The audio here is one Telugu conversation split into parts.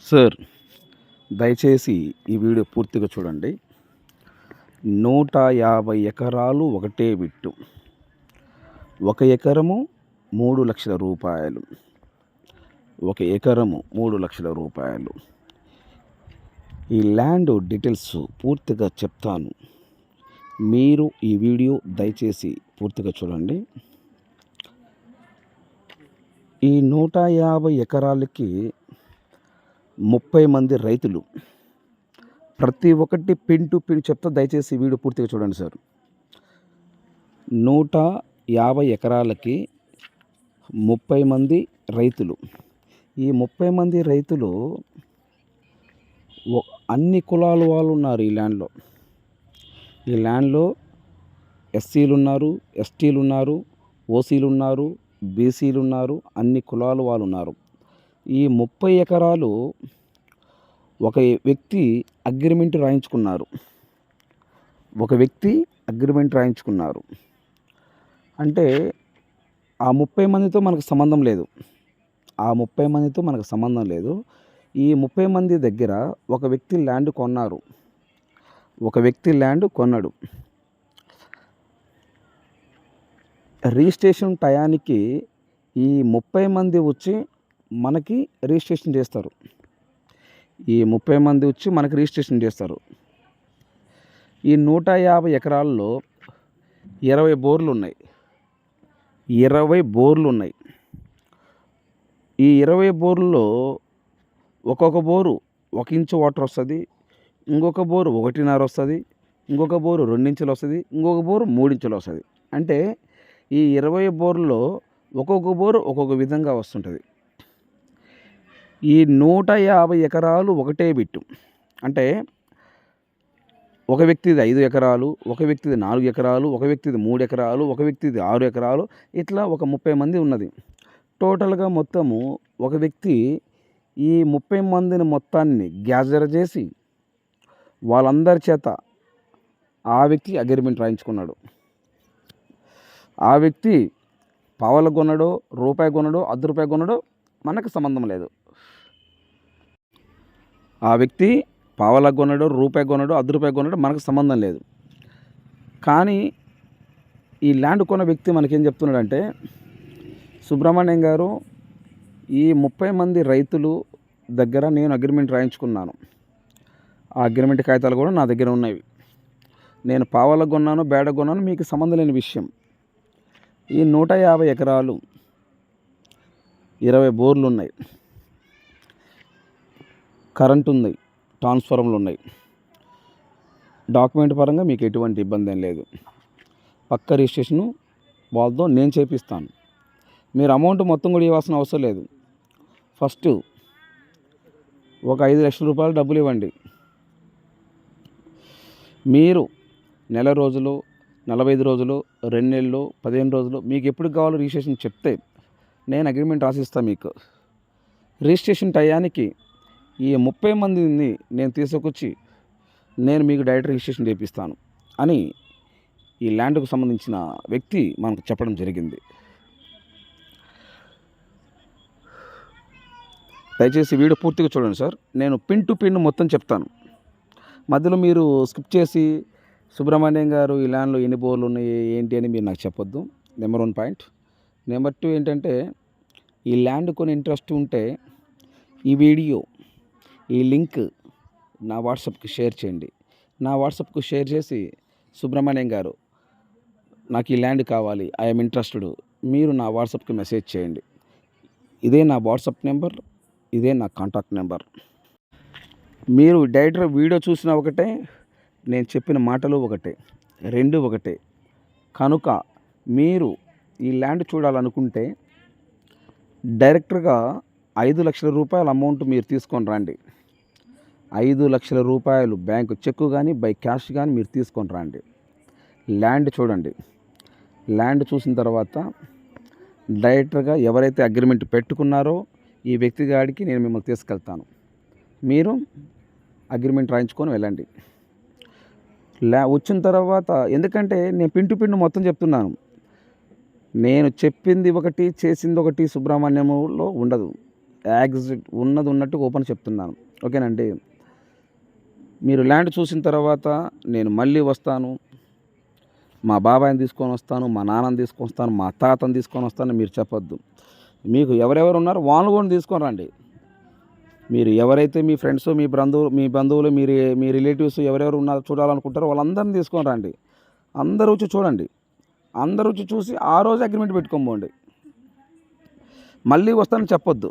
సార్ దయచేసి ఈ వీడియో పూర్తిగా చూడండి. నూట యాభై ఎకరాలు ఒకటే విట్టు ఒక ఎకరము మూడు లక్షల రూపాయలు. ఒక ఎకరము మూడు లక్షల రూపాయలు. ఈ ల్యాండ్ డీటెయిల్స్ పూర్తిగా చెప్తాను. మీరు ఈ వీడియో దయచేసి పూర్తిగా చూడండి. ఈ నూట యాభై ఎకరాలకి ముప్పై మంది రైతులు ప్రతి ఒక్కటి పిన్ టు పిన్ చెప్తా దయచేసి వీడియో పూర్తిగా చూడండి సార్. నూట యాభై ఎకరాలకి ముప్పై మంది రైతులు. ఈ ముప్పై మంది రైతులు అన్ని కులాల వాళ్ళు ఉన్నారు ఈ ల్యాండ్లో. ఈ ల్యాండ్లో ఎస్సీలు ఉన్నారు ఎస్టీలు ఉన్నారు ఓసీలు ఉన్నారు బీసీలు ఉన్నారు అన్ని కులాల వాళ్ళు ఉన్నారు. ఈ ముప్పై ఎకరాలు ఒక వ్యక్తి అగ్రిమెంట్ రాయించుకున్నారు. ఒక వ్యక్తి అగ్రిమెంట్ రాయించుకున్నారు. అంటే ఆ ముప్పై మందితో మనకు సంబంధం లేదు. ఆ ముప్పై మందితో మనకు సంబంధం లేదు. ఈ ముప్పై మంది దగ్గర ఒక వ్యక్తి ల్యాండ్ కొన్నారు. ఒక వ్యక్తి ల్యాండ్ కొన్నాడు. రిజిస్ట్రేషన్ టయానికి ఈ ముప్పై మంది వచ్చి మనకి రిజిస్ట్రేషన్ చేస్తారు. ఈ ముప్పై మంది వచ్చి మనకి రిజిస్ట్రేషన్ చేస్తారు. ఈ నూట యాభై ఎకరాల్లో ఇరవై బోర్లు ఉన్నాయి. ఇరవై బోర్లు ఉన్నాయి. ఈ ఇరవై బోర్లలో ఒక్కొక్క బోరు ఒక ఇంచు వాటర్ వస్తుంది ఇంకొక బోరు ఒకటిన్నర వస్తుంది ఇంకొక బోరు రెండించులు వస్తుంది ఇంకొక బోరు మూడించులు వస్తుంది. అంటే ఈ ఇరవై బోర్లో ఒక్కొక్క బోరు ఒక్కొక్క విధంగా వస్తుంటుంది. ఈ నూట యాభై ఎకరాలు ఒకటే బిట్టు. అంటే ఒక వ్యక్తిది ఐదు ఎకరాలు ఒక వ్యక్తిది నాలుగు ఎకరాలు ఒక వ్యక్తిది మూడు ఎకరాలు ఒక వ్యక్తిది ఆరు ఎకరాలు ఇట్లా ఒక ముప్పై మంది ఉన్నది. టోటల్గా మొత్తము ఒక వ్యక్తి ఈ ముప్పై మందిని మొత్తాన్ని గ్యాజర్ చేసి వాళ్ళందరి చేత ఆ వ్యక్తి అగ్రిమెంట్ రాయించుకున్నాడు. ఆ వ్యక్తి పావల కొనడో రూపాయి కొనడో అర్ధ రూపాయి కొనడో మనకు సంబంధం లేదు. ఆ వ్యక్తి పావల కొనడు రూపాయి కొనడు అర్ధ రూపాయి కొనడు మనకు సంబంధం లేదు. కానీ ఈ ల్యాండ్ కొన్న వ్యక్తి మనకేం చెప్తున్నాడంటే సుబ్రహ్మణ్యం గారు ఈ ముప్పై మంది రైతులు దగ్గర నేను అగ్రిమెంట్ రాయించుకున్నాను. ఆ అగ్రిమెంట్ కాగితాలు కూడా నా దగ్గర ఉన్నాయి నేను పావలకు కొన్నాను బేడ కొన్నాను మీకు సంబంధం లేని విషయం. ఈ నూట యాభై ఎకరాలు ఇరవై బోర్లు ఉన్నాయి. కరెంట్ ఉంది ట్రాన్స్ఫార్మర్లు ఉన్నాయి డాక్యుమెంట్ పరంగా మీకు ఎటువంటి ఇబ్బంది ఏం లేదు. పక్క రిజిస్ట్రేషను వాళ్ళతో నేను చేపిస్తాను. మీరు అమౌంట్ మొత్తం కూడా ఇవ్వాల్సిన అవసరం లేదు. ఫస్ట్ ఒక ఐదు లక్షల రూపాయలు డబ్బులు ఇవ్వండి. మీరు నెల రోజులు నలభై ఐదు రోజులు రెండు నెలలు పదిహేను రోజులు మీకు ఎప్పుడు కావాలో రిజిస్ట్రేషన్ చెప్తే నేను అగ్రిమెంట్ రాసిస్తాను మీకు. రిజిస్ట్రేషన్ టయానికి ఈ ముప్పై మందిని నేను తీసుకొచ్చి నేను మీకు డైరెక్ట్ రిజిస్ట్రేషన్ చేపిస్తాను అని ఈ ల్యాండ్కు సంబంధించిన వ్యక్తి మనకు చెప్పడం జరిగింది. దయచేసి వీడియో పూర్తిగా చూడండి సార్. నేను పిన్ టు పిన్ మొత్తం చెప్తాను. మధ్యలో మీరు స్కిప్ చేసి సుబ్రహ్మణ్యం గారు ఈ ల్యాండ్లో ఎన్ని బోర్లు ఉన్నాయి ఏంటి అని మీరు నాకు చెప్పొద్దు. Number one point. Number two ఏంటంటే ఈ ల్యాండ్ కొన్ని ఇంట్రెస్ట్ ఉంటే ఈ వీడియో ఈ లింక్ నా వాట్సాప్కి షేర్ చేయండి. నా వాట్సాప్కు షేర్ చేసి సుబ్రహ్మణ్యం గారు నాకు ఈ ల్యాండ్ కావాలి ఐఎమ్ ఇంట్రెస్టెడ్ మీరు నా వాట్సాప్కి మెసేజ్ చేయండి. ఇదే నా వాట్సాప్ నెంబర్ ఇదే నా కాంటాక్ట్ నెంబర్. మీరు డైరెక్ట్గా వీడియో చూసిన ఒకటే నేను చెప్పిన మాటలు ఒకటే రెండు ఒకటే. కనుక మీరు ఈ ల్యాండ్ చూడాలనుకుంటే డైరెక్ట్గా ఐదు లక్షల రూపాయల అమౌంట్ మీరు తీసుకొని రండి. ఐదు లక్షల రూపాయలు బ్యాంకు చెక్కు కానీ బై క్యాష్ కానీ మీరు తీసుకొని రండి. ల్యాండ్ చూడండి. ల్యాండ్ చూసిన తర్వాత డైరెక్ట్గా ఎవరైతే అగ్రిమెంట్ పెట్టుకున్నారో ఈ వ్యక్తి గాడికి నేను మిమ్మల్ని తీసుకెళ్తాను. మీరు అగ్రిమెంట్ రాయించుకొని వెళ్ళండి. ల్యా వచ్చిన తర్వాత ఎందుకంటే నేను పింటు పిండు మొత్తం చెప్తున్నాను. నేను చెప్పింది ఒకటి చేసింది ఒకటి సుబ్రహ్మణ్యములో ఉండదు. యాక్సిట్ ఉన్నది ఉన్నట్టు ఓపెన్ చెప్తున్నాను. ఓకేనండి? మీరు ల్యాండ్ చూసిన తర్వాత నేను మళ్ళీ వస్తాను. మా బాబాయిని తీసుకొని వస్తాను మా నాన్నని తీసుకొని వస్తాను మా తాతని తీసుకొని వస్తాను మీరు చెప్పొద్దు. మీకు ఎవరెవరు ఉన్నారో వాళ్ళు కూడా తీసుకొని రండి. మీరు ఎవరైతే మీ ఫ్రెండ్స్ మీ బంధువులు మీ బంధువులు మీరు మీ రిలేటివ్స్ ఎవరెవరు ఉన్నారో చూడాలనుకుంటారో వాళ్ళందరిని తీసుకొని రండి. అందరూ వచ్చి చూడండి. అందరూ వచ్చి చూసి ఆ రోజు అగ్రిమెంట్ పెట్టుకోబోండి మళ్ళీ వస్తానని చెప్పొద్దు.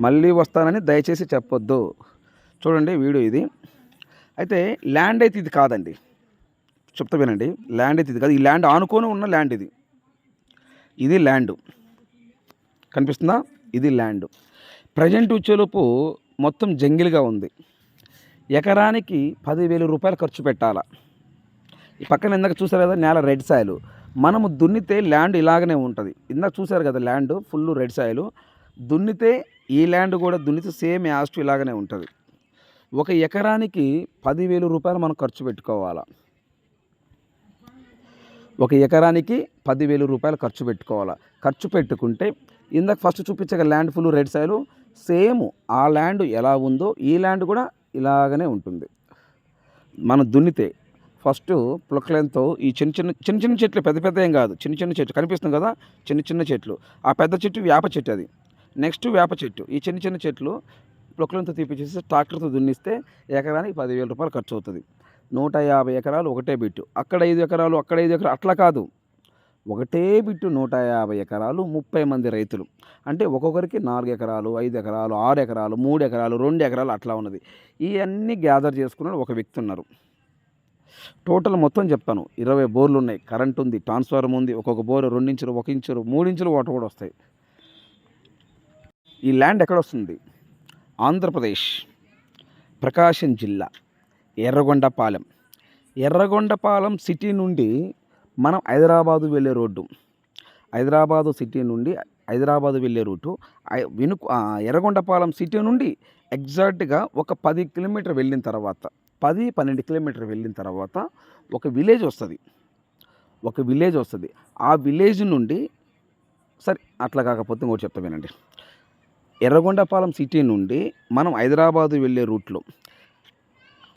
మళ్ళీ వస్తానని దయచేసి చెప్పొద్దు. చూడండి వీడియో ఇది. అయితే ల్యాండ్ అయితే ఇది కాదండి. చెప్తా వినండి. ల్యాండ్ అయితే ఇది కాదు. ఈ ల్యాండ్ ఆనుకొని ఉన్న ల్యాండ్ ఇది. ఇది ల్యాండ్. కనిపిస్తుందా? ఇది ల్యాండ్. ప్రజెంట్ వచ్చేలోపు మొత్తం జంగిల్గా ఉంది. ఎకరానికి పదివేల రూపాయలు ఖర్చు పెట్టాలా? ఈ పక్కన ఇందాక చూసారు కదా నేల రెడ్ సాయిలు. మనము దున్నితే ల్యాండ్ ఇలాగనే ఉంటుంది. ఇందాక చూసారు కదా ల్యాండ్ ఫుల్ రెడ్ సాయిలు. దున్నితే ఈ ల్యాండ్ కూడా దున్నితే సేమ్ యాస్ట్ ఇలాగనే ఉంటుంది. ఒక ఎకరానికి పదివేల రూపాయలు మనం ఖర్చు పెట్టుకోవాలా? ఒక ఎకరానికి పదివేల రూపాయలు ఖర్చు పెట్టుకోవాలా? ఖర్చు పెట్టుకుంటే ఇందాక first చూపించగా land full red soil same ఆ ల్యాండ్ ఎలా ఉందో ఈ ల్యాండ్ కూడా ఇలాగనే ఉంటుంది. మనం దున్నితే ఫస్ట్ పులకలెంతో ఈ చిన్న చిన్న చిన్న చిన్న చెట్లు పెద్ద పెద్ద ఏం కాదు చిన్న చిన్న చెట్లు కనిపిస్తుంది కదా చిన్న చిన్న చెట్లు. ఆ పెద్ద చెట్టు వేప చెట్టు అది. నెక్స్ట్ వేప చెట్టు ఈ చిన్న చిన్న చెట్లు పులకలెంతో తీపిచ్చేసి ట్రాక్టర్తో దున్నిస్తే ఎకరానికి పదివేల రూపాయలు ఖర్చు అవుతుంది. నూట యాభై ఎకరాలు ఒకటే బిట్టు. అక్కడ ఐదు ఎకరాలు అక్కడ ఐదు ఎకరాలు అట్లా కాదు. ఒకటే బిట్టు నూట యాభై ఎకరాలు ముప్పై మంది రైతులు. అంటే ఒక్కొక్కరికి నాలుగు ఎకరాలు ఐదు ఎకరాలు ఆరు ఎకరాలు మూడు ఎకరాలు రెండు ఎకరాలు అట్లా ఉన్నది. ఇవన్నీ గ్యాదర్ చేసుకున్న ఒక వ్యక్తి ఉన్నారు. టోటల్ మొత్తం చెప్తాను. ఇరవై బోర్లు ఉన్నాయి. కరెంట్ ఉంది ట్రాన్స్ఫార్మర్ ఉంది. ఒక్కొక్క బోర్ రెండు ఇంచులు ఒక ఇంచులు మూడు ఇంచులు వాటర్ కూడా వస్తాయి. ఈ ల్యాండ్ ఎక్కడ వస్తుంది? ఆంధ్రప్రదేశ్ ప్రకాశం జిల్లా ఎర్రగొండపాలెం. ఎర్రగొండపాలెం సిటీ నుండి మనం హైదరాబాదు వెళ్ళే రోడ్డు. హైదరాబాదు సిటీ నుండి హైదరాబాదు వెళ్ళే రూటు. వెనుక ఎర్రగొండపాలెం సిటీ నుండి ఎగ్జాక్ట్గా ఒక పది కిలోమీటర్ వెళ్ళిన తర్వాత పది పన్నెండు కిలోమీటర్ వెళ్ళిన తర్వాత ఒక విలేజ్ వస్తుంది. ఒక విలేజ్ వస్తుంది. ఆ విలేజ్ నుండి సరే అట్లా కాకపోతే ఇంకోటి చెప్తా వినండి. ఎర్రగొండపాలెం సిటీ నుండి మనం హైదరాబాదు వెళ్ళే రూట్లో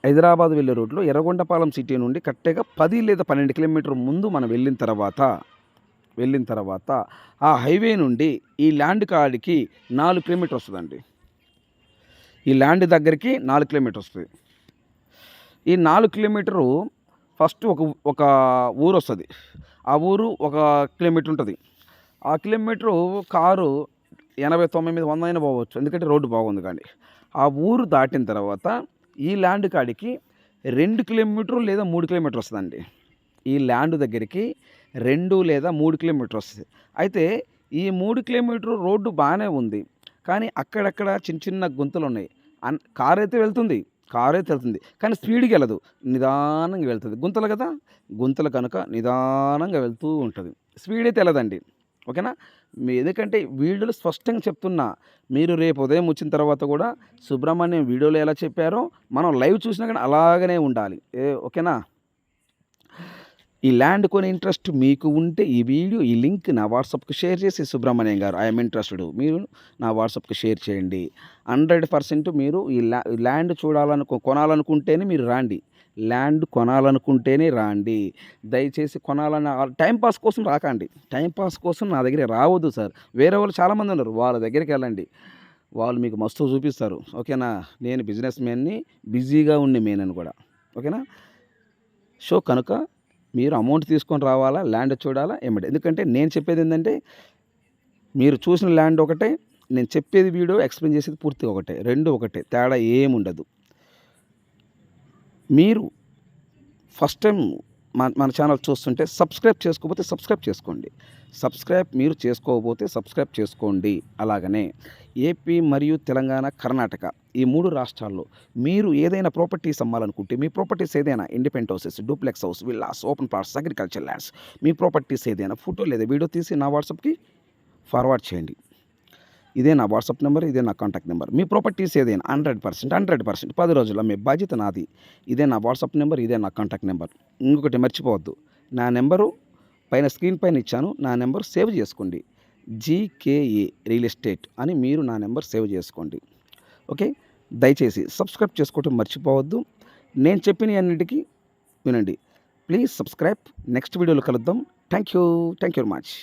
హైదరాబాద్ వెళ్ళే రూట్లో ఎర్రగొండపాలెం సిటీ నుండి కరెక్ట్గా పది లేదా పన్నెండు కిలోమీటర్ ముందు మనం వెళ్ళిన తర్వాత వెళ్ళిన తర్వాత ఆ హైవే నుండి ఈ ల్యాండ్ కాడికి నాలుగు కిలోమీటర్ వస్తుందండి. ఈ ల్యాండ్ దగ్గరికి నాలుగు కిలోమీటర్ వస్తుంది. ఈ నాలుగు కిలోమీటరు ఫస్ట్ ఒక ఒక ఊరు వస్తుంది. ఆ ఊరు ఒక కిలోమీటర్ ఉంటుంది. ఆ కిలోమీటరు కారు ఎనభై తొమ్మిది వంద అయినా పోవచ్చు. ఎందుకంటే రోడ్డు బాగుంది కానీ. ఆ ఊరు దాటిన తర్వాత ఈ ల్యాండ్ కాడికి రెండు కిలోమీటర్లు లేదా మూడు కిలోమీటర్ వస్తుందండి. ఈ ల్యాండ్ దగ్గరికి రెండు లేదా మూడు కిలోమీటర్ వస్తుంది. అయితే ఈ మూడు కిలోమీటర్ రోడ్డు బాగానే ఉంది. కానీ అక్కడక్కడ చిన్న చిన్న గుంతలు ఉన్నాయి. అన్ కార్ అయితే వెళ్తుంది. కార్ అయితే వెళ్తుంది. కానీ స్పీడ్కి వెళ్ళదు. నిదానంగా వెళ్తుంది. గుంతలు కదా? గుంతలు కనుక నిదానంగా వెళ్తూ ఉంటుంది. స్పీడ్ అయితే వెళ్ళదండి. ఓకేనా? మీ ఎందుకంటే వీడియోలు స్పష్టంగా చెప్తున్నా మీరు రేపు ఉదయం వచ్చిన తర్వాత కూడా సుబ్రహ్మణ్యం వీడియోలో ఎలా చెప్పారో మనం లైవ్ చూసినా కానీ అలాగనే ఉండాలి. ఏ ఓకేనా? ఈ ల్యాండ్ కొని ఇంట్రెస్ట్ మీకు ఉంటే ఈ వీడియో ఈ లింక్ నా వాట్సాప్కి షేర్ చేసి సుబ్రహ్మణ్యం గారు ఐఎమ్ ఇంట్రెస్టెడ్. మీరు నా వాట్సాప్కి షేర్ చేయండి. హండ్రెడ్ పర్సెంట్ మీరు ఈ ల్యా ల్యాండ్ చూడాలనుకో కొనాలనుకుంటేనే మీరు రాండి. ల్యాండ్ కొనాలనుకుంటేనే రాండి. దయచేసి కొనాలని టైం పాస్ కోసం రాకండి. టైం పాస్ కోసం నా దగ్గర రావద్దు సార్. వేరే వాళ్ళు చాలామంది ఉన్నారు. వాళ్ళ దగ్గరికి వెళ్ళండి. వాళ్ళు మీకు మస్తు చూపిస్తారు. ఓకేనా? నేను బిజినెస్ మ్యాన్ని బిజీగా ఉండే మేనని కూడా. ఓకేనా? సో కనుక మీరు అమౌంట్ తీసుకొని రావాలా? ల్యాండ్ చూడాలా? ఏమిటి ఎందుకంటే నేను చెప్పేది ఏంటంటే మీరు చూసిన ల్యాండ్ ఒకటే నేను చెప్పేది వీడియో ఎక్స్ప్లెయిన్ చేసేది పూర్తిగా ఒకటే. రెండు ఒకటే. తేడా ఏముండదు. మీరు ఫస్ట్ టైం మన మన ఛానల్ చూస్తుంటే సబ్స్క్రైబ్ చేసుకోకపోతే సబ్స్క్రైబ్ చేసుకోండి. సబ్స్క్రైబ్ మీరు చేసుకోకపోతే సబ్స్క్రైబ్ చేసుకోండి. అలాగనే ఏపీ మరియు తెలంగాణ కర్ణాటక ఈ మూడు రాష్ట్రాల్లో మీరు ఏదైనా ప్రాపర్టీస్ అమ్మాలనుకుంటే మీ ప్రాపర్టీస్ ఏదైనా independent houses duplex house villas open plots agriculture lands మీ ప్రాపర్టీస్ ఏదైనా ఫోటో లేదా వీడియో తీసి నా వాట్సాప్కి ఫార్వర్డ్ చేయండి. ఇదే నా వాట్సాప్ నెంబర్ ఇదే నా కాంటాక్ట్ నెంబర్. మీ ప్రాపర్టీస్ ఏదైనా హండ్రెడ్ పర్సెంట్ హండ్రెడ్ పర్సెంట్ పది రోజుల్లో మీ బాధ్యత నాది. ఇదే నా వాట్సాప్ నెంబర్ ఇదే నా కాంటాక్ట్ నెంబర్. ఇంకొకటి మర్చిపోవద్దు. నా నెంబరు పైన స్క్రీన్ పైన ఇచ్చాను. నా నెంబర్ సేవ్ చేసుకోండి. జీకేఏ రియల్ ఎస్టేట్ అని మీరు నా నెంబర్ సేవ్ చేసుకోండి. ఓకే? దయచేసి సబ్స్క్రైబ్ చేసుకోవటం మర్చిపోవద్దు. నేను చెప్పిన అన్నిటికీ వినండి. Please subscribe. నెక్స్ట్ వీడియోలో కలుద్దాం. Thank you thank you very much.